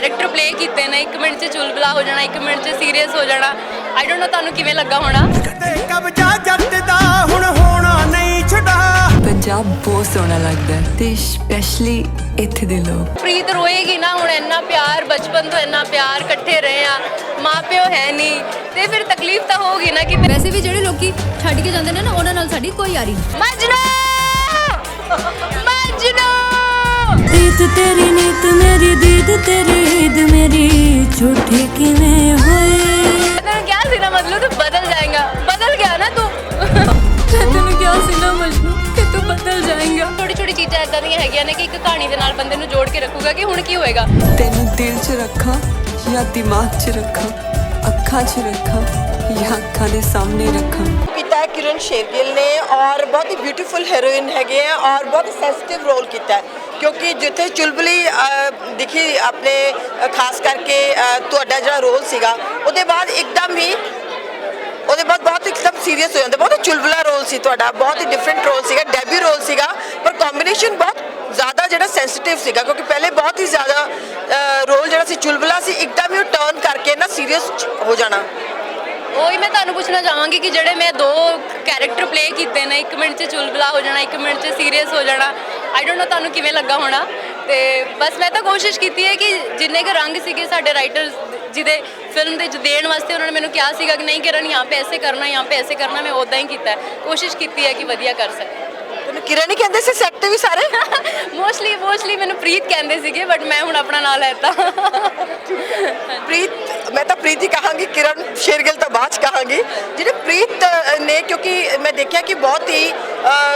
Character play ਕੀਤੇ ਨੇ 1 minute 'ਚ ਚੁਲਬਲਾ ਹੋ ਜਾਣਾ 1 ਮਿੰਟ 'ਚ ਸੀਰੀਅਸ ਹੋ ਜਾਣਾ। ਆਈ ਡੋਨਟ ਨੋ ਤੁਹਾਨੂੰ ਕਿਵੇਂ ਲੱਗਾ ਹੋਣਾ। ਤੇ ਕਬਜ਼ਾ ਜੱਟ ਦਾ ਹੁਣ ਹੋਣਾ ਨਹੀਂ ਛਡਾ। ਪੰਜਾਬ ਬਹੁਤ ਸੋਹਣਾ ਲੱਗਦਾ ਤੇ ਸਪੈਸ਼ਲੀ ਇੱਥੇ ਦੇ ਲੋਕ। ਪ੍ਰੀਤ ਰੋਏਗੀ ਨਾ ਹੁਣ ਇੰਨਾ ਪਿਆਰ ਬਚਪਨ ਤੋਂ ਇੰਨਾ ਪਿਆਰ ਇਕੱਠੇ ਰਹੇ ਆ। ਮਾਪਿਓ ਹੈ ਨਹੀਂ। ਤੇ ਫਿਰ ਤਕਲੀਫ ਤਾਂ ਹੋਗੀ ਨਾ ਕਿ ਵੈਸੇ ਵੀ ਜਿਹੜੇ ਲੋਕੀ ਛੱਡ ਕੇ ਜਾਂਦੇ ਨੇ ਨਾ ਉਹਨਾਂ ਨਾਲ ਸਾਡੀ ਕੋਈ ਯਾਰੀ ਨਹੀਂ। ਮਜਨੂ! ਮਜਨੂ! ਰੀਤ ਤੇਰੀ ਨੀਤ ਮੇਰੀ ਦੀਦ ਤੇਰੀ ਈਦ ਮੇਰੀ ਝੂਠੀ ਕਿਵੇਂ ਹੋਏ? ਮੈਂ ਤੈਨੂੰ ਕਿਹਾ ਸੀ ਨਾ ਮਤਲਬ ਤੂੰ ਬਦਲ ਜਾਏਗਾ ਬਦਲ ਗਿਆ ਨਾ ਤੂੰ? ਤੈਨੂੰ ਕਿਹਾ ਸੀ ਨਾ ਮਜਨੂ ਕਿ ਤੂੰ ਬਦਲ ਜਾਏਗਾ। ਛੋਟੀ ਛੋਟੀ ਚੀਜ਼ਾਂ ਇਦਾਂ ਦੀਆਂ ਹੈਗੀਆਂ ਨੇ ਕਿ ਇੱਕ ਕਹਾਣੀ ਦੇ ਨਾਲ ਬੰਦੇ ਨੂੰ ਜੋੜ ਕੇ ਰੱਖੂਗਾ ਕਿ ਹੁਣ ਕੀ ਹੋਏਗਾ? ਤੈਨੂੰ ਦਿਲ 'ਚ ਰੱਖਾਂ ਜਾਂ ਦਿਮਾਗ 'ਚ ਰੱਖਾਂ ਅੱਖਾਂ 'ਚ ਰੱਖਾਂ ਜਾਂ ਅੱਖਾਂ ਦੇ ਸਾਹਮਣੇ ਰੱਖਾਂ? ਕੀਤਾ ਕਿਰਨ ਸ਼ੇਰਗਿੱਲ ਨੇ ਔਰ ਬਹੁਤ ਹੀ ਬਿਊਟੀਫੁਲ ਹੀਰੋਇਨ ਹੈਗੇ ਆ ਔਰ ਬਹੁਤ ਸੈਂਸਿਟਿਵ ਰੋਲ ਕੀਤਾ ਹੈ। ਕਿਉਂਕਿ ਜਿੱਥੇ ਚੁਲਬਲੀ ਦਿਖੀ ਆਪਣੇ ਖਾਸ ਕਰਕੇ ਤੁਹਾਡਾ ਜਿਹੜਾ ਰੋਲ ਸੀਗਾ, ਉਹਦੇ ਬਾਅਦ ਇੱਕਦਮ ਹੀ, ਉਹਦੇ ਬਾਅਦ ਬਹੁਤ ਇੱਕਦਮ ਸੀਰੀਅਸ ਹੋ ਜਾਂਦਾ। ਬਹੁਤ ਹੀ ਚੁਲਬਲਾ ਰੋਲ ਸੀ ਤੁਹਾਡਾ, ਬਹੁਤ ਹੀ ਡਿਫਰੈਂਟ ਰੋਲ ਸੀਗਾ ਡੈਬਿਊ ਰੋਲ ਸੀਗਾ, ਪਰ ਕੰਬੀਨੇਸ਼ਨ ਬਹੁਤ ਜ਼ਿਆਦਾ ਜਿਹੜਾ ਸੈਂਸਿਟਿਵ ਸੀਗਾ, ਕਿਉਂਕਿ ਪਹਿਲੇ ਬਹੁਤ ਹੀ ਜ਼ਿਆਦਾ ਰੋਲ ਜਿਹੜਾ ਸੀ, ਚੁਲਬਲਾ ਸੀ, ਇੱਕਦਮ ਹੀ ਉਹ ਟਰਨ ਕਰਕੇ ਨਾ ਸੀਰੀਅਸ ਹੋ ਜਾਣਾ। ਉਹੀ ਮੈਂ ਤੁਹਾਨੂੰ ਪੁੱਛਣਾ ਚਾਹਾਂਗੀ ਕਿ ਜਿਹੜੇ ਮੈਂ ਦੋ ਕੈਰੈਕਟਰ ਪਲੇ ਕੀਤੇ ਨੇ 1 ਮਿੰਟ 'ਚ ਚੁਲਬਲਾ ਹੋ ਜਾਣਾ 1 ਮਿੰਟ 'ਚ ਸੀਰੀਅਸ ਹੋ ਜਾਣਾ ਆਈ ਡੋਨਟ ਨੋ ਤੁਹਾਨੂੰ ਕਿਵੇਂ ਲੱਗਾ ਹੋਣਾ। ਤੇ ਬਸ ਮੈਂ ਤਾਂ ਕੋਸ਼ਿਸ਼ ਕੀਤੀ ਹੈ ਕਿ ਜਿੰਨੇ ਕੁ ਰੰਗ ਸੀਗੇ ਸਾਡੇ ਰਾਈਟਰਸ ਜਿਹਦੇ ਫਿਲਮ ਦੇ ਦੇਣ ਵਾਸਤੇ ਉਹਨਾਂ ਨੇ ਮੈਨੂੰ ਕਿਹਾ ਸੀਗਾ ਕਿ ਨਹੀਂ, ਕਰਨ ਯਹਾਂ ਪੇ ਐਸੇ ਕਰਨਾ ਯਹਾਂ ਪੇ ਐਸੇ ਕਰਨਾ, ਮੈਂ ਉਦਾਂ ਹੀ ਕੀਤਾ। ਕੋਸ਼ਿਸ਼ ਕੀਤੀ ਹੈ ਕਿ ਵਧੀਆ ਕਰ ਸਕਾਂ ਤੈਨੂੰ ਕਿਰਨ ਹੀ ਕਹਿੰਦੇ ਸੀ ਸੈੱਟ ਤੇ ਵੀ ਸਾਰੇ? ਮੋਸਟਲੀ ਮੋਸਟਲੀ ਮੈਨੂੰ ਪ੍ਰੀਤ ਕਹਿੰਦੇ ਸੀਗੇ ਬਟ ਮੈਂ ਹੁਣ ਆਪਣਾ ਨਾਂ ਲੈਤਾ। ਪ੍ਰੀਤ ਮੈਂ ਤਾਂ ਪ੍ਰੀਤ ਹੀ ਕਹਾਂਗੀ ਕਿਰਨ ਸ਼ੇਰਗਿੱਲ ਤਾਂ ਬਾਅਦ ਚ ਕਹਾਂਗੀ। ਜਿਹੜੇ ਪ੍ਰੀਤ ਨੇ ਕਿਉਂਕਿ ਮੈਂ ਦੇਖਿਆ ਕਿ ਬਹੁਤ ਹੀ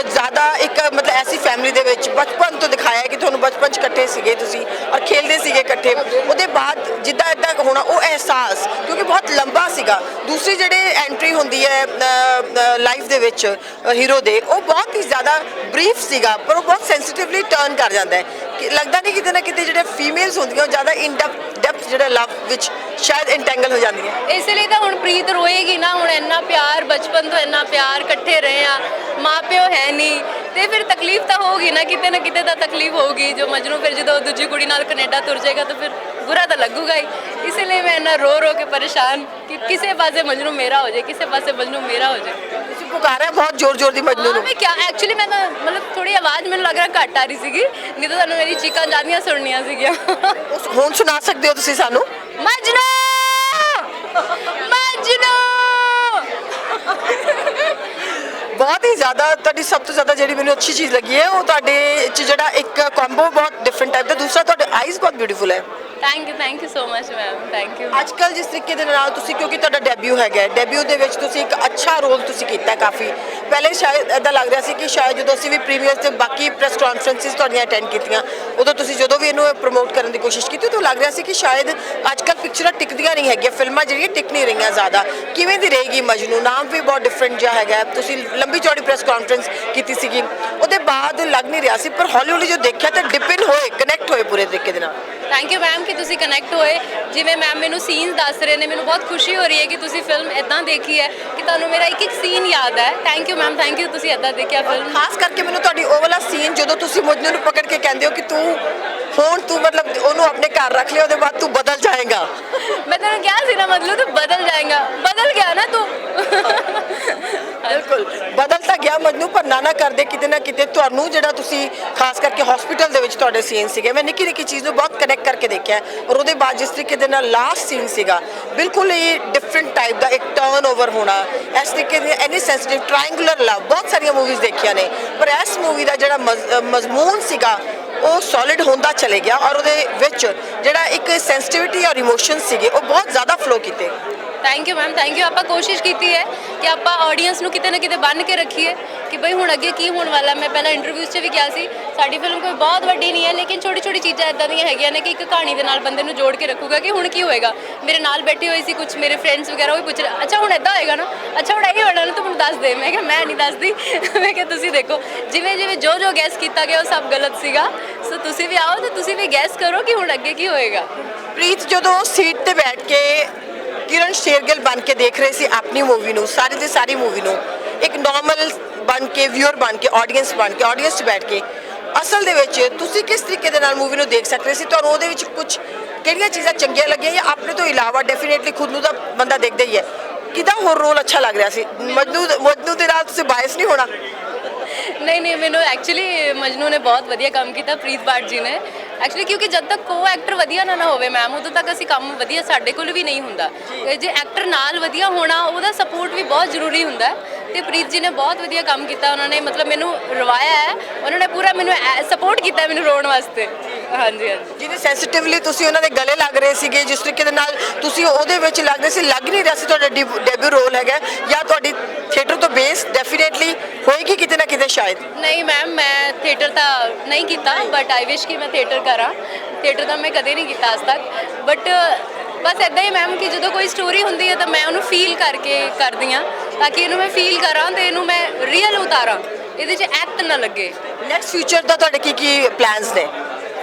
ਜ਼ਿਆਦਾ ਇੱਕ, ਮਤਲਬ ਐਸੀ ਫੈਮਿਲੀ ਦੇ ਵਿੱਚ ਬਚਪਨ ਤੋਂ ਦਿਖਾਇਆ ਕਿ ਤੁਹਾਨੂੰ ਬਚਪਨ ਚ ਇਕੱਠੇ ਸੀਗੇ ਤੁਸੀਂ ਔਰ ਖੇਡਦੇ ਸੀਗੇ ਇਕੱਠੇ। ਉਹਦੇ ਬਾਅਦ ਜਿੱਦਾਂ ਇਦਾਂ ਹੋਣਾ, ਉਹ ਅਹਿਸਾਸ ਕਿਉਂਕਿ ਬਹੁਤ ਲੰਬਾ ਸੀਗਾ। ਦੂਸਰੀ ਜਿਹੜੇ ਐਂਟਰੀ ਹੁੰਦੀ ਹੈ ਲਾਈਫ ਦੇ ਵਿੱਚ ਹੀਰੋ ਦੇ, ਉਹ ਬਹੁਤ ਹੀ ਜ਼ਿਆਦਾ ਬਰੀਫ ਸੀਗਾ, ਪਰ ਉਹ ਬਹੁਤ ਸੈਂਸਿਟਿਵਲੀ ਟਰਨ ਕਰ ਜਾਂਦਾ ਹੈ। ਕਿ ਲੱਗਦਾ ਨਹੀਂ ਕਿਤੇ ਨਾ ਕਿਤੇ ਜਿਹੜੇ ਫੀਮੇਲਸ ਹੁੰਦੀਆਂ, ਉਹ ਜ਼ਿਆਦਾ ਇਨ ਡੈਪਥ ਜਿਹੜਾ ਲਵ ਵਿੱਚ ਸ਼ਾਇਦ ਇੰਟੈਂਗਲ ਹੋ ਜਾਂਦੀਆਂ ਇਸ ਲਈ ਤਾਂ ਹੁਣ ਪ੍ਰੀਤ ਰੋਏਗੀ ਨਾ ਹੁਣ ਇੰਨਾ ਪਿਆਰ ਬਚਪਨ ਤੋਂ ਇੰਨਾ ਪਿਆਰ ਇਕੱਠੇ ਰਹੇ ਆ ਮਾਪਿਓ ਹੈ ਨਹੀਂ ਤੇ ਫਿਰ ਤਕਲੀਫ ਤਾਂ ਹੋਗੀ ਨਾ ਕਿਤੇ ਨਾ ਕਿਤੇ ਤਾਂ ਤਕਲੀਫ ਹੋਗੀ ਜੋ ਮਜਨੂ ਫਿਰ ਜਦੋਂ ਦੂਜੀ ਕੁੜੀ ਨਾਲ ਕੈਨੇਡਾ ਤੁਰ ਜਾਏਗਾ ਤਾਂ ਫਿਰ ਬੁਰਾ ਤਾਂ ਲੱਗੂਗਾ ਹੀ ਇਸ ਲਈ ਮੈਂ ਇੰਨਾ ਰੋ ਰੋ ਕੇ ਪਰੇਸ਼ਾਨ ਕਿ ਕਿਸੇ ਪਾਸੇ ਮਜਨੂ ਮੇਰਾ ਹੋ ਜਾਏ ਕਿਸੇ ਪਾਸੇ ਮਜਨੂ ਮੇਰਾ ਹੋ ਜਾਏ ਤੁਸੀਂ ਪੁਕਾਰਿਆ ਬਹੁਤ ਜ਼ੋਰ ਜ਼ੋਰ ਦੀ ਮਜਨੂ ਨੂੰ ਮੈਂ ਕਿਆ ਐਕਚੁਅਲੀ ਮੈਂ ਤਾਂ ਮਤਲਬ ਥੋੜੀ ਆਵਾਜ਼ ਮੈਨੂੰ ਲੱਗ ਰਿਹਾ ਘੱਟ ਆ ਰਹੀ ਸੀਗੀ ਨਹੀਂ ਤਾਂ ਤੁਹਾਨੂੰ ਮੇਰੀ ਚੀਕਾਂ ਜਾਂਦੀਆਂ ਸੁਣਨੀਆਂ ਸੀਗੀਆਂ ਉਸ- ਹੁਣ ਸੁਣਾ ਸਕਦੇ ਹੋ ਤੁਸੀਂ ਸਾਨੂੰ ਮਜਨੂ ਮਜਨੂ ਬਹੁਤ ਹੀ ਜ਼ਿਆਦਾ, ਤੁਹਾਡੀ ਸਭ ਤੋਂ ਜ਼ਿਆਦਾ ਜਿਹੜੀ ਮੈਨੂੰ ਅੱਛੀ ਚੀਜ਼ ਲੱਗੀ ਹੈ, ਉਹ ਤੁਹਾਡੇ ਚ ਜਿਹੜਾ ਇੱਕ ਕੰਬੋ ਬਹੁਤ ਡਿਫਰੈਂਟ ਟਾਈਪ ਦਾ, ਦੂਸਰਾ ਤੁਹਾਡੇ ਆਈਜ਼ ਬਹੁਤ ਬਿਊਟੀਫੁਲ ਹੈ। Thank you thank you so much ma'am thank you ਅੱਜ ਕੱਲ ਜਿਸ ਤਰੀਕੇ ਦੇ ਨਾਲ ਤੁਸੀਂ ਕਿਉਂਕਿ ਤੁਹਾਡਾ ਡੈਬਿਊ ਹੈਗਾ ਡੈਬਿਊ ਦੇ ਵਿੱਚ ਤੁਸੀਂ ਇੱਕ ਅੱਛਾ ਰੋਲ ਤੁਸੀਂ ਕੀਤਾ ਕਾਫੀ। ਪਹਿਲੇ ਸ਼ਾਇਦ ਇਦਾਂ ਲੱਗ ਰਿਹਾ ਸੀ ਕਿ ਸ਼ਾਇਦ ਜਦੋਂ ਅਸੀਂ ਵੀ ਪ੍ਰੀਵੀਅਸ ਤੇ ਬਾਕੀ ਪ੍ਰੈਸ ਕਾਨਫਰੰਸਿਸ ਤੁਹਾਡੀਆਂ ਅਟੈਂਡ ਕੀਤੀਆਂ ਉਦੋਂ ਤੁਸੀਂ ਜਦੋਂ ਵੀ ਇਹਨੂੰ ਪ੍ਰਮੋਟ ਕਰਨ ਦੀ ਕੋਸ਼ਿਸ਼ ਕੀਤੀ ਤਾਂ ਲੱਗ ਰਿਹਾ ਸੀ ਕਿ ਸ਼ਾਇਦ ਅੱਜ ਕੱਲ ਪਿਕਚਰਾਂ ਟਿਕਦੀਆਂ ਨਹੀਂ ਹੈਗੀਆਂ ਫਿਲਮਾਂ ਜਿਹੜੀਆਂ ਟਿਕ ਨਹੀਂ ਰਹੀਆਂ ਜ਼ਿਆਦਾ। ਕਿਵੇਂ ਦੀ ਰਹੇਗੀ ਮਜਨੂ? ਨਾਮ ਵੀ ਬਹੁਤ ਡਿਫਰੈਂਟ ਜਿਹਾ ਹੈਗਾ। ਤੁਸੀਂ ਲੰਬੀ ਚੌੜੀ ਪ੍ਰੈਸ ਕਾਨਫਰੰਸ ਕੀਤੀ ਸੀਗੀ। ਉਹਦੇ ਬਾਅਦ ਲੱਗ ਨਹੀਂ ਰਿਹਾ ਸੀ ਪਰ ਹੌਲੀ ਹੌਲੀ ਜੋ ਦੇਖਿਆ ਤਾਂ ਡਿਪਨ ਹੋਏ ਕਨੈਕਟ ਹੋਏ ਪੂਰੇ ਤਰੀਕੇ ਦੇ ਨਾਲ। ਥੈਂਕ ਯੂ ਮੈਮ ਕਿ ਤੁਸੀਂ ਕਨੈਕਟ ਹੋਏ। ਜਿਵੇਂ ਮੈਮ ਮੈਨੂੰ ਸੀਨਸ ਦੱਸ ਰਹੇ ਨੇ ਮੈਨੂੰ ਬਹੁਤ ਖੁਸ਼ੀ ਹੋ ਰਹੀ ਹੈ ਕਿ ਤੁਸੀਂ ਫਿਲਮ ਇਦਾਂ ਦੇਖੀ ਹੈ ਕਿ ਤੁਹਾਨੂੰ ਮੇਰਾ ਇੱਕ ਇੱਕ ਸੀਨ ਯਾਦ ਹੈ। Thank you ma'am thank you ਤੁਸੀਂ ਇਦਾਂ ਦੇਖਿਆ ਫਿਲਮ ਖਾਸ ਕਰਕੇ ਮੈਨੂੰ ਤੁਹਾਡੀ ਉਹ ਵਾਲਾ ਸੀਨ ਜਦੋਂ ਤੁਸੀਂ ਮਜਨੂ ਨੂੰ ਪਕੜ ਕੇ ਕਹਿੰਦੇ ਹੋ ਕਿ ਤੂੰ ਹੁਣ ਤੂੰ ਮਤਲਬ ਉਹਨੂੰ ਆਪਣੇ ਘਰ ਰੱਖ ਲਿਆ ਉਹਦੇ ਬਾਅਦ ਤੂੰ ਬਦਲ ਜਾਏਗਾ। ਮੈਂ ਤੈਨੂੰ ਕਿਹਾ ਸੀ ਨਾ ਮਤਲਬ ਤੂੰ ਬਦਲ ਜਾਏਗਾ। ਬਦਲ ਗਿਆ ਨਾ ਤੂੰ। ਬਿਲਕੁਲ ਬਦਲ ਗਿਆ ਮਜਨੂ ਪਰ ਨਾ ਨਾ ਕਰਦੇ ਕਿਤੇ ਨਾ ਕਿਤੇ ਤੁਹਾਨੂੰ ਜਿਹੜਾ ਤੁਸੀਂ ਖਾਸ ਕਰਕੇ ਹਸਪੀਟਲ ਦੇ ਵਿੱਚ ਤੁਹਾਡੇ ਸੀਨ ਸੀਗੇ। ਮੈਂ ਨਿੱਕੀ ਨਿੱਕੀ ਚੀਜ਼ ਨੂੰ ਬਹੁਤ ਕਨੈਕਟ ਕਰਕੇ ਦੇਖਿਆ ਔਰ ਉਹਦੇ ਬਾਅਦ ਜਿਸ ਤਰੀਕੇ ਦੇ ਨਾਲ ਲਾਸਟ ਸੀਨ ਸੀਗਾ, ਬਿਲਕੁਲ ਹੀ ਡਿਫਰੈਂਟ ਟਾਈਪ ਦਾ ਇੱਕ ਟਰਨ ਓਵਰ ਹੋਣਾ, ਇਸ ਤਰੀਕੇ ਦੀ ਐਨੀ ਸੈਂਸਿਟਿਵ ਟ੍ਰਾਇੰਗੂਲਰ ਲਵ ਬਹੁਤ ਸਾਰੀਆਂ ਮੂਵੀਜ਼ ਦੇਖੀਆਂ ਨੇ। ਪਰ ਇਸ ਮੂਵੀ ਦਾ ਜਿਹੜਾ ਮਜ਼- ਮਜ਼ਮੂਨ ਸੀਗਾ, ਉਹ ਸੋਲਿਡ ਹੁੰਦਾ ਚਲੇ ਗਿਆ ਔਰ ਉਹਦੇ ਵਿੱਚ ਜਿਹੜਾ ਇੱਕ ਸੈਂਸਿਟਿਵਿਟੀ ਔਰ ਇਮੋਸ਼ਨ ਸੀਗੇ, ਉਹ ਬਹੁਤ ਜ਼ਿਆਦਾ ਫਲੋ ਕੀਤੇ। Thank you ma'am thank you ਆਪਾਂ ਕੋਸ਼ਿਸ਼ ਕੀਤੀ ਹੈ ਕਿ ਆਪਾਂ ਆਡੀਅנס ਨੂੰ ਕਿਤੇ ਨਾ ਕਿਤੇ ਬੰਨ ਕੇ ਰੱਖੀਏ ਕਿ ਬਈ ਹੁਣ ਅੱਗੇ ਕੀ ਹੋਣ ਵਾਲਾ, ਮੈਂ ਪਹਿਲਾਂ ਇੰਟਰਵਿਊਜ਼ 'ਚ ਵੀ ਕਿਹਾ ਸੀ, ਸਾਡੀ ਫਿਲਮ ਕੋਈ ਬਹੁਤ ਵੱਡੀ ਨਹੀਂ ਹੈ, ਲੇਕਿਨ ਛੋਟੀ ਛੋਟੀ ਚੀਜ਼ਾਂ ਇਦਾਂ ਦੀਆਂ ਹੈਗੀਆਂ ਨੇ ਕਿ ਇੱਕ ਕਹਾਣੀ ਦੇ ਨਾਲ ਬੰਦੇ ਨੂੰ ਜੋੜ ਕੇ ਰੱਖੂਗਾ ਕਿ ਹੁਣ ਕੀ ਹੋਏਗਾ। ਮੇਰੇ ਨਾਲ ਬੈਠੀ ਹੋਈ ਸੀ ਕੁਝ ਮੇਰੇ ਫਰੈਂਡਸ ਵਗੈਰਾ ਉਹ ਵੀ ਪੁੱਛ ਰਹੇ, ਅੱਛਾ, ਹੁਣ ਇਦਾਂ ਹੋਏਗਾ ਨਾ? ਅੱਛਾ, ਹੁਣ ਇਹ ਹੋਣਾ ਨਾ, ਤੂੰ ਮੈਨੂੰ ਦੱਸ ਦੇ। ਮੈਂ ਕਿਹਾ, ਮੈਂ ਨਹੀਂ ਦੱਸਦੀ। ਮੈਂ ਕਿਹਾ, ਤੁਸੀਂ ਦੇਖੋ, ਜਿਵੇਂ ਜਿਵੇਂ ਜੋ ਜੋ ਗੈਸ ਕੀਤਾ ਗਿਆ, ਉਹ ਸਭ ਗਲਤ ਸੀਗਾ। ਸੋ ਤੁਸੀਂ ਵੀ ਆਓ ਤੇ ਤੁਸੀਂ ਵੀ ਗੈਸ ਕਰੋ ਕਿ ਹੁਣ ਅੱਗੇ ਕੀ ਹੋਏਗਾ। ਪ੍ਰੀਤ, ਜਦੋਂ ਸੀਟ ਤੇ ਬੈਠ ਕੇ ਕਿਰਨ ਸ਼ੇਰਗਿਲ ਬਣ ਕੇ ਦੇਖ ਰਹੇ ਸੀ ਆਪਣੀ ਮੂਵੀ ਨੂੰ, ਸਾਰੀ ਦੀ ਸਾਰੀ ਮੂਵੀ ਨੂੰ। ਇੱਕ ਨਾਰਮਲ ਬਣ ਕੇ ਵਿਊਅਰ ਬਣ ਕੇ ਆਡੀਅנס ਬਣ ਕੇ ਆਡੀਅנס 'ਚ ਬੈਠ ਕੇ। ਅਸਲ ਦੇ ਵਿੱਚ ਤੁਸੀਂ ਕਿਸ ਤਰੀਕੇ ਦੇ ਨਾਲ ਮੂਵੀ ਨੂੰ ਦੇਖ ਸਕਦੇ ਸੀ? ਤੁਹਾਨੂੰ ਉਹਦੇ ਵਿੱਚ ਕੁਝ ਕਿਹੜੀਆਂ ਚੀਜ਼ਾਂ ਚੰਗੀਆਂ ਲੱਗੀਆਂ ਜਾਂ ਆਪਣੇ ਤੋਂ ਇਲਾਵਾ ਡੈਫੀਨੇਟਲੀ ਖੁਦ ਨੂੰ ਦਾ ਬੰਦਾ ਦੇਖਦਾ ਹੀ ਹੈ। ਕਿਦਾ ਹੋਰ ਰੋਲ ਅੱਛਾ ਲੱਗ ਰਿਹਾ ਸੀ? ਮਜਨੂ ਮਜਨੂ ਦੇ ਨਾਲ ਤੁਸੀਂ ਬਾਇਸ ਨਹੀਂ ਹੋਣਾ? ਨਹੀਂ ਨਹੀਂ, ਮੈਨੂੰ ਐਕਚੁਅਲੀ ਮਜਨੂ ਨੇ ਬਹੁਤ ਵਧੀਆ ਕੰਮ ਕੀਤਾ, ਪ੍ਰੀਤ ਬਾਟ ਜੀ ਨੇ। ਐਕਚੁਅਲੀ ਕਿਉਂਕਿ ਜਦ ਤੱਕ ਕੋ ਐਕਟਰ ਵਧੀਆ ਨਾ ਨਾ ਹੋਵੇ ਮੈਮ ਉਦੋਂ ਤੱਕ ਅਸੀਂ ਕੰਮ ਵਧੀਆ ਸਾਡੇ ਕੋਲ ਵੀ ਨਹੀਂ ਹੁੰਦਾ। ਜੇ। ਐਕਟਰ ਨਾਲ ਵਧੀਆ ਹੋਣਾ ਉਹਦਾ ਸਪੋਰਟ ਵੀ ਬਹੁਤ ਜ਼ਰੂਰੀ ਹੁੰਦਾ ਹੈ। ਤੇ ਪ੍ਰੀਤ ਜੀ ਨੇ ਬਹੁਤ ਵਧੀਆ ਕੰਮ ਕੀਤਾ ਉਹਨਾਂ ਨੇ ਮਤਲਬ ਮੈਨੂੰ ਰਵਾਇਆ ਹੈ। ਉਹਨਾਂ ਨੇ ਪੂਰਾ ਮੈਨੂੰ ਸਪੋਰਟ ਕੀਤਾ ਮੈਨੂੰ ਰੋਣ ਵਾਸਤੇ। ਹਾਂਜੀ ਹਾਂਜੀ। ਜਿਹਨੇ ਸੈਂਸਿਟਿਵਲੀ ਤੁਸੀਂ ਉਹਨਾਂ ਦੇ ਗਲੇ ਲੱਗ ਰਹੇ ਸੀਗੇ ਜਿਸ ਤਰੀਕੇ ਦੇ ਨਾਲ ਤੁਸੀਂ ਉਹਦੇ ਵਿੱਚ ਲੱਗਦੇ ਸੀ ਲੱਗ ਨਹੀਂ ਰਿਹਾ ਸੀ ਤੁਹਾਡਾ ਡੈਬਿਊ ਰੋਲ ਹੈਗਾ ਜਾਂ ਤੁਹਾਡੀ ਥੀਏਟਰ ਤੋਂ ਬੇਸ ਡੈਫੀਨੇਟਲੀ ਹੋਏਗੀ ਕਿਤੇ ਨਾ ਕਿਤੇ ਸ਼ਾਇਦ? ਨਹੀਂ ਮੈਮ ਮੈਂ ਥੀਏਟਰ ਤਾਂ ਨਹੀਂ ਕੀਤਾ ਬਟ ਆਈ ਵਿਸ਼ ਕਿ ਮੈਂ ਥੀਏਟਰ ਕਰਾਂ। ਥੀਏਟਰ ਤਾਂ ਮੈਂ ਕਦੇ ਨਹੀਂ ਕੀਤਾ ਅੱਜ ਤੱਕ। ਬਟ ਬਸ ਇਦਾਂ ਹੀ ਮੈਮ ਕਿ ਜਦੋਂ ਕੋਈ ਸਟੋਰੀ ਹੁੰਦੀ ਹੈ ਤਾਂ ਮੈਂ ਉਹਨੂੰ ਫੀਲ ਕਰਕੇ ਕਰਦੀ ਹਾਂ। ਤਾਂ ਕਿ ਇਹਨੂੰ ਮੈਂ ਫੀਲ ਕਰਾਂ ਤੇ ਇਹਨੂੰ ਮੈਂ ਰੀਅਲ ਉਤਾਰਾਂ। ਇਹਦੇ 'ਚ ਐਕਟ ਨਾ ਲੱਗੇ। ਨੈਕਸਟ ਫਿਊਚਰ ਦਾ ਤੁਹਾਡੇ ਕੀ ਕੀ ਪਲਾਨਸ ਨੇ?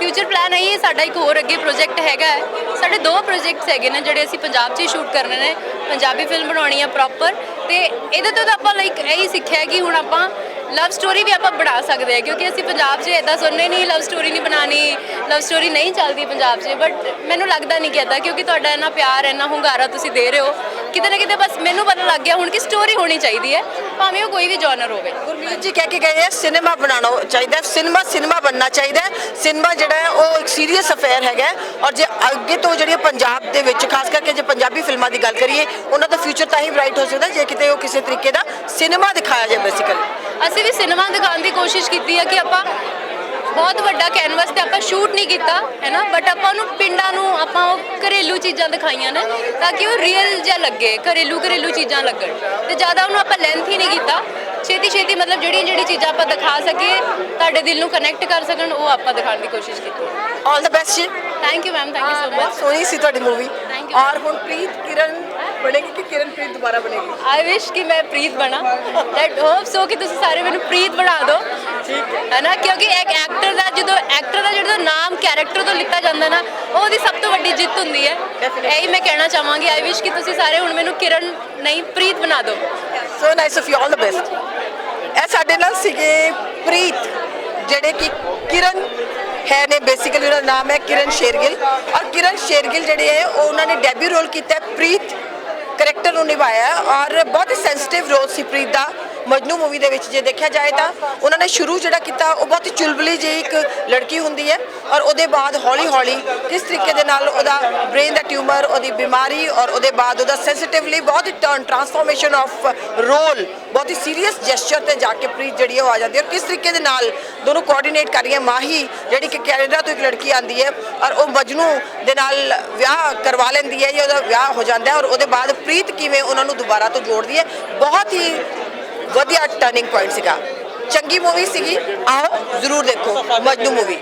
ਫਿਊਚਰ ਪਲਾਨ ਹੈ, ਸਾਡਾ ਇੱਕ ਹੋਰ ਅੱਗੇ ਪ੍ਰੋਜੈਕਟ ਹੈਗਾ ਹੈ। ਸਾਡੇ ਦੋ ਪ੍ਰੋਜੈਕਟਸ ਹੈਗੇ ਨੇ ਜਿਹੜੇ ਅਸੀਂ ਪੰਜਾਬ 'ਚ ਹੀ ਸ਼ੂਟ ਕਰਨੇ ਨੇ, ਪੰਜਾਬੀ ਫਿਲਮ ਬਣਾਉਣੀ ਹੈ ਪ੍ਰੋਪਰ ਤੇ ਇਹਦੇ ਤੋਂ ਤਾਂ ਆਪਾਂ ਲਾਈਕ ਇਹੀ ਸਿੱਖਿਆ ਕਿ ਹੁਣ ਆਪਾਂ ਲਵ ਸਟੋਰੀ ਵੀ ਆਪਾਂ ਬਣਾ ਸਕਦੇ ਹਾਂ, ਕਿਉਂਕਿ ਅਸੀਂ ਪੰਜਾਬ 'ਚ ਇਦਾਂ ਸੁਣਨੇ ਨਹੀਂ ਲਵ ਸਟੋਰੀ ਨਹੀਂ ਬਣਾਣੀ ਲਵ ਸਟੋਰੀ ਨਹੀਂ ਚੱਲਦੀ ਪੰਜਾਬ 'ਚ ਬਟ ਮੈਨੂੰ ਲੱਗਦਾ ਨਹੀਂ ਕਿ ਏਦਾਂ, ਕਿਉਂਕਿ ਤੁਹਾਡਾ ਇੰਨਾ ਪਿਆਰ, ਇੰਨਾ ਹੁੰਗਾਰਾ ਤੁਸੀਂ ਦੇ ਰਹੇ ਹੋ ਕਿਤੇ ਨਾ ਕਿਤੇ ਬਸ ਮੈਨੂੰ ਪਤਾ ਲੱਗ ਗਿਆ ਹੁਣ ਕਿ ਸਟੋਰੀ ਹੋਣੀ ਚਾਹੀਦੀ ਹੈ ਭਾਵੇਂ ਉਹ ਕੋਈ ਵੀ ਜਨਰ ਹੋਵੇ। ਗੁਰਮੀਤ ਜੀ ਕਹਿ ਕੇ ਗਏ ਹੈ ਸਿਨੇਮਾ ਬਣਾਉਣਾ ਚਾਹੀਦਾ ਹੈ ਸਿਨੇਮਾ ਸਿਨੇਮਾ ਬਣਨਾ ਚਾਹੀਦਾ ਹੈ। ਸਿਨੇਮਾ ਜਿਹੜਾ ਹੈ ਉਹ ਇੱਕ ਸੀਰੀਅਸ ਅਫੇਅਰ ਹੈਗਾ ਔਰ ਜੇ ਅੱਗੇ ਤੋਂ ਜਿਹੜੀਆਂ ਪੰਜਾਬ ਦੇ ਵਿੱਚ ਖਾਸ ਕਰਕੇ ਜੇ ਪੰਜਾਬੀ ਫਿਲਮਾਂ ਦੀ ਗੱਲ ਕਰੀਏ ਉਹਨਾਂ ਦਾ ਫਿਊਚਰ ਤਾਂ ਹੀ ਬ੍ਰਾਈਟ ਹੋ ਸਕਦਾ ਜੇ ਕਿਤੇ ਉਹ ਕਿਸੇ ਤਰੀਕੇ ਦਾ ਸਿਨੇਮਾ ਦਿਖਾਇਆ ਜਾਏ ਬੇਸਿਕਲੀ ਅਸੀਂ ਵੀ ਸਿਨੇਮਾ ਦਿਖਾਉਣ ਦੀ ਕੋਸ਼ਿਸ਼ ਕੀਤੀ ਹੈ ਕਿ ਆਪਾਂ ਬਹੁਤ ਵੱਡਾ ਕੈਨਵਸ ਤੇ ਆਪਾਂ ਸ਼ੂਟ ਨਹੀਂ ਕੀਤਾ ਹੈ ਨਾ? ਬਟ ਆਪਾਂ ਉਹਨੂੰ ਪਿੰਡਾਂ ਨੂੰ ਆਪਾਂ ਉਹ ਘਰੇਲੂ ਚੀਜ਼ਾਂ ਦਿਖਾਈਆਂ ਨੇ ਤਾਂ ਕਿ ਉਹ ਰੀਅਲ ਜਿਹਾ ਲੱਗੇ ਘਰੇਲੂ ਘਰੇਲੂ ਚੀਜ਼ਾਂ ਲੱਗਣ। ਤੇ ਜ਼ਿਆਦਾ ਉਹਨੂੰ ਆਪਾਂ ਲੈਂਥ ਹੀ ਨਹੀਂ ਕੀਤਾ। ਛੇਤੀ ਛੇਤੀ ਮਤਲਬ ਜਿਹੜੀਆਂ ਜਿਹੜੀ ਚੀਜ਼ਾਂ ਆਪਾਂ ਦਿਖਾ ਸਕੀਏ ਤੁਹਾਡੇ ਦਿਲ ਨੂੰ ਕਨੈਕਟ ਕਰ ਸਕਣ ਉਹ ਆਪਾਂ ਦਿਖਾਉਣ ਦੀ ਕੋਸ਼ਿਸ਼ ਕੀਤੀ ਆਲ ਦਾ ਬੈਸਟ ਜੀ। Thank you ma'am thank you so much ਸੋਹਣੀ ਸੀ ਤੁਹਾਡੀ ਮੂਵੀ. ਔਰ ਹੁਣ ਪ੍ਰੀਤ ਕਿਰਨ ਬਣੇਗੀ ਕਿ ਕਿਰਨ ਪ੍ਰੀਤ ਦੁਬਾਰਾ ਬਣੇਗੀ? ਆਈ ਵਿਸ਼ ਕਿ ਮੈਂ ਪ੍ਰੀਤ ਬਣਾ। ਦੈਟ ਹੋਪ ਸੋ ਕਿ ਤੁਸੀਂ ਸਾਰੇ ਮੈਨੂੰ ਪ੍ਰੀਤ ਬਣਾ ਦਿਓ। ਠੀਕ ਹੈ। ਹੈ ਨਾ? ਕਿਉਂਕਿ ਇੱਕ ਐਕਟਰ ਦਾ ਜਦੋਂ ਐਕਟਰ ਦਾ ਜਿਹੜਾ ਨਾਮ ਕੈਰੈਕਟਰ ਤੋਂ ਲਿੱਤਾ ਜਾਂਦਾ ਨਾ ਉਹ ਉਹਦੀ ਸਭ ਤੋਂ ਵੱਡੀ ਜਿੱਤ ਹੁੰਦੀ ਹੈ। ਇਹੀ ਮੈਂ ਕਹਿਣਾ ਚਾਹਾਂਗੀ। ਆਈ ਵਿਸ਼ ਕਿ ਤੁਸੀਂ ਸਾਰੇ ਹੁਣ ਮੈਨੂੰ ਕਿਰਨ ਨਹੀਂ ਪ੍ਰੀਤ ਬਣਾ ਦਿਓ। So nice of you all the best ਇਹ ਸਾਡੇ ਨਾਲ ਸੀਗੇ ਪ੍ਰੀਤ ਜਿਹੜੇ ਕਿ ਕਿਰਨ ਹੈ ਨੇ। ਬੇਸਿਕਲੀ ਉਹਦਾ ਨਾਮ ਹੈ ਕਿਰਨ ਸ਼ੇਰਗਿਲ। ਔਰ ਕਿਰਨ ਸ਼ੇਰਗਿਲ ਜਿਹੜੇ ਹੈ ਉਹ ਉਹਨਾਂ ਨੇ ਡੈਬਿਊ ਰੋਲ ਕੀਤਾ ਹੈ ਪ੍ਰੀਤ ਕਰੈਕਟਰ ਨੂੰ ਨਿਭਾਇਆ ਔਰ ਬਹੁਤ ਹੀ ਸੈਂਸਿਟਿਵ ਰੋਲ ਸੀ ਪ੍ਰੀਤ ਦਾ। ਮਜਨੂ ਮੂਵੀ ਦੇ ਵਿੱਚ ਜੇ ਦੇਖਿਆ ਜਾਏ ਤਾਂ ਉਹਨਾਂ ਨੇ ਸ਼ੁਰੂ ਜਿਹੜਾ ਕੀਤਾ, ਉਹ ਬਹੁਤ ਹੀ ਚੁਲਬੁਲੀ ਜਿਹੀ ਇੱਕ ਲੜਕੀ ਹੁੰਦੀ ਹੈ ਔਰ ਉਹਦੇ ਬਾਅਦ ਹੌਲੀ ਹੌਲੀ ਕਿਸ ਤਰੀਕੇ ਦੇ ਨਾਲ ਉਹਦਾ ਬ੍ਰੇਨ ਦਾ ਟਿਊਮਰ ਉਹਦੀ ਬਿਮਾਰੀ ਔਰ ਉਹਦੇ ਬਾਅਦ ਉਹਦਾ ਸੈਂਸਿਟਿਵਲੀ ਬਹੁਤ ਹੀ ਟਰਨ ਟਰਾਂਸਫਾਰਮੇਸ਼ਨ ਆਫ ਰੋਲ ਬਹੁਤ ਹੀ ਸੀਰੀਅਸ ਜੈਸਚਰ ਤੇ ਜਾ ਕੇ ਪ੍ਰੀਤ ਜਿਹੜੀ ਹੈ ਉਹ ਆ ਜਾਂਦੀ ਹੈ ਔਰ ਕਿਸ ਤਰੀਕੇ ਦੇ ਨਾਲ ਦੋਨੋਂ ਕੋਆਰਡੀਨੇਟ ਕਰ ਰਹੀ ਹੈ ਮਾਹੀ, ਜਿਹੜੀ ਕਿ ਕੈਨੇਡਾ ਤੋਂ ਇੱਕ ਲੜਕੀ ਆਂਦੀ ਹੈ ਔਰ ਉਹ ਮਜਨੂ ਦੇ ਨਾਲ ਵਿਆਹ ਕਰਵਾ ਲੈਂਦੀ ਹੈ ਜਾਂ ਉਹਦਾ ਵਿਆਹ ਹੋ ਜਾਂਦਾ ਹੈ ਔਰ ਉਹਦੇ ਬਾਅਦ ਪ੍ਰੀਤ ਕਿਵੇਂ ਉਹਨਾਂ ਨੂੰ ਦੁਬਾਰਾ ਤੋਂ ਜੋੜਦੀ ਹੈ, ਬਹੁਤ ਹੀ ਵਧੀਆ ਟਰਨਿੰਗ ਪੁਆਇੰਟ ਸੀਗਾ। ਚੰਗੀ ਮੂਵੀ ਸੀਗੀ। ਆਓ ਜ਼ਰੂਰ ਦੇਖੋ। ਮਜਨੂ ਮੂਵੀ